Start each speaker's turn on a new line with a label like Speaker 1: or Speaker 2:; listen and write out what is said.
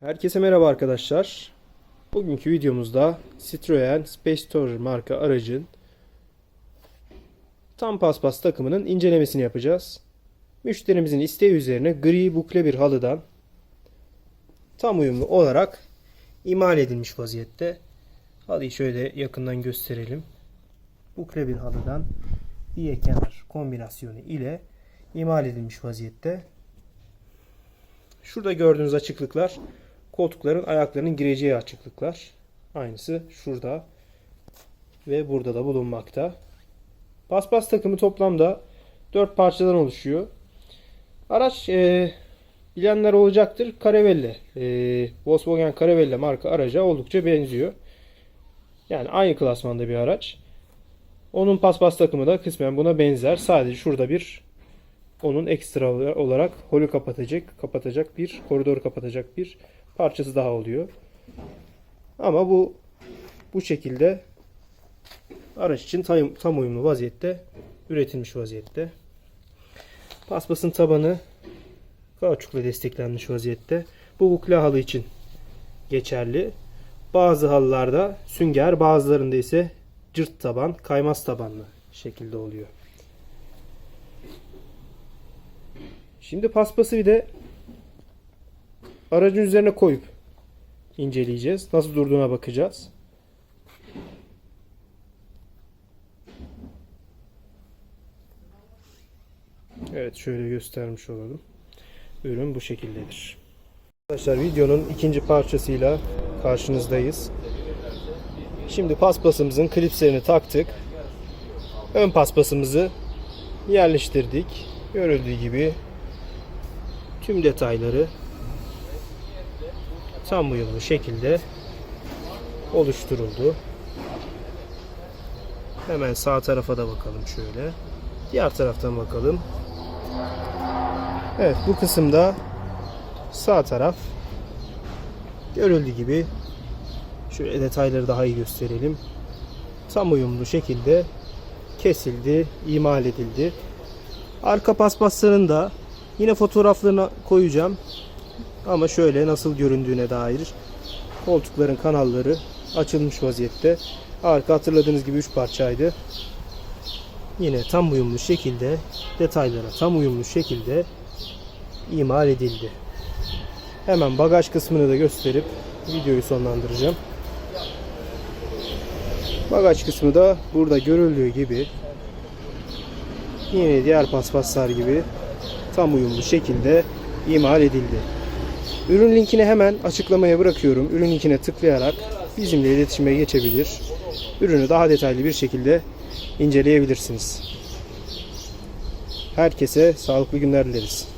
Speaker 1: Herkese merhaba arkadaşlar. Bugünkü videomuzda Citroen Space Tourer marka aracın tam paspas takımının incelemesini yapacağız. Müşterimizin isteği üzerine gri bukle bir halıdan tam uyumlu olarak imal edilmiş vaziyette. Halıyı şöyle yakından gösterelim. Bukle bir halıdan iye kenar kombinasyonu ile imal edilmiş vaziyette. Şurada gördüğünüz açıklıklar koltukların ayaklarının gireceği açıklıklar. Aynısı şurada ve burada da bulunmakta. Paspas takımı toplamda 4 parçadan oluşuyor. Araç e, bilenler olacaktır. Caravelle. E, Volkswagen Caravelle marka araca oldukça benziyor. Yani aynı klasmanda bir araç. Onun paspas takımı da kısmen buna benzer. Sadece şurada bir onun ekstra olarak holü kapatacak, kapatacak bir koridor kapatacak bir parçası daha oluyor. Ama bu bu şekilde araç için tam, tam uyumlu vaziyette üretilmiş vaziyette. Paspasın tabanı kauçukla desteklenmiş vaziyette. Bu bukle halı için geçerli. Bazı halılarda sünger, bazılarında ise cırt taban, kaymaz tabanlı şekilde oluyor. Şimdi paspası bir de aracın üzerine koyup inceleyeceğiz. Nasıl durduğuna bakacağız. Evet şöyle göstermiş olalım. Ürün bu şekildedir. Arkadaşlar videonun ikinci parçasıyla karşınızdayız. Şimdi paspasımızın klipslerini taktık. Ön paspasımızı yerleştirdik. Görüldüğü gibi tüm detayları tam uyumlu şekilde oluşturuldu. Hemen sağ tarafa da bakalım şöyle. Diğer taraftan bakalım. Evet bu kısımda sağ taraf görüldüğü gibi şöyle detayları daha iyi gösterelim. Tam uyumlu şekilde kesildi, imal edildi. Arka paspasların da yine fotoğraflarını koyacağım. Ama şöyle nasıl göründüğüne dair koltukların kanalları açılmış vaziyette. Arka hatırladığınız gibi 3 parçaydı. Yine tam uyumlu şekilde detaylara tam uyumlu şekilde imal edildi. Hemen bagaj kısmını da gösterip videoyu sonlandıracağım. Bagaj kısmı da burada görüldüğü gibi yine diğer paspaslar gibi tam uyumlu şekilde imal edildi. Ürün linkini hemen açıklamaya bırakıyorum. Ürün linkine tıklayarak bizimle iletişime geçebilir. Ürünü daha detaylı bir şekilde inceleyebilirsiniz. Herkese sağlıklı günler dileriz.